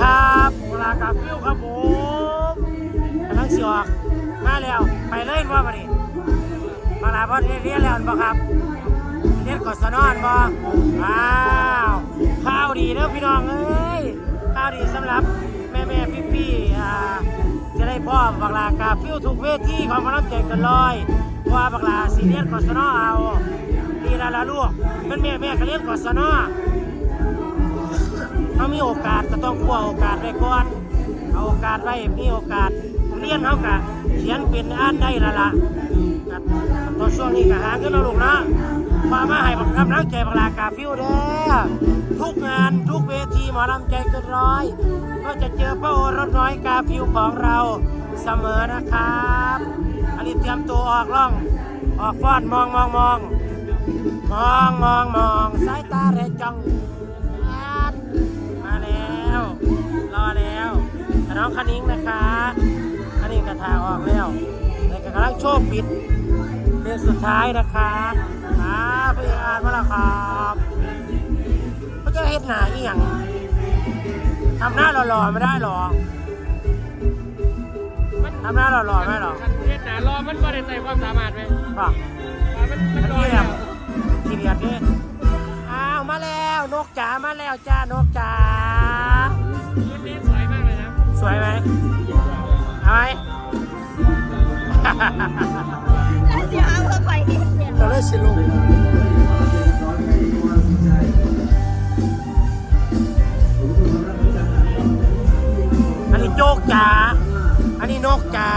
ครับเวลากาฟิวครับผมกำลังสิออก มาแล้ว ไปเลยว่ามาดิมาลาพอเรียนแล้วบ่ครับเรียนกศนอนบ่ว้าวข้าวดีเด้อพี่น้องเอ้ยข้าวดีสำหรับแม่แม่พี่พี่อ่าจะได้พ่อบักลากาฟิวทุกเวทีของกำลังใจกันลอยเพราะว่าบักลาสีเรียนกศนเอาดีล้วละลูกเป็นแม่แม่ก็เรียนกศน เขามีโอกาสก็ต้องกลัวโอกาสไว้ก่อนเอาโอกาสไว้มีโอกาสเรียนเขากะเขียนเป็นอ่านได้ละละตอนช่วงนี้ก็หาเงินเราลูกนะมามาให้บักำลังใจบักลากาฟิวเด้อทุกงานทุกเวทีหมอลำใจเกินร้อย ก็จะเจอพระโอรสน้อยกาฟิวของเราเสมอนะครับอันนี้เตรียมตัวออกล่อง ออกฟ้อนมองมองมองมองมองมองสายตาเรจัง น้องคณิ้งนะคะคณิ้งกระทาออกแล้วแต่กำลังโชว์ปิดเดือนสุดท้ายนะคะมาเพื่อนอ่านมาแล้วครับเขาจะเห็นหนาอีหยังทำหน้าหล่อๆไม่ได้หรอทำหน้าหล่อๆไม่หรอคันเฮ็ดหนารอมันก็ได้ใส่ความสามารถไหมป่ะว่ามันมันมันลอยเรียแล้บวทีเดียดดิอ้าวมาแล้วนกจ๋ามาแล้วจ้านกจ๋าชุดนี้สวย วยไหมเอาไหมแล้วสิเอาเพื่อไปที่เสียงเราเลิกสิลูกอันนี้โจกจ๋าอันนี้นกจ๋า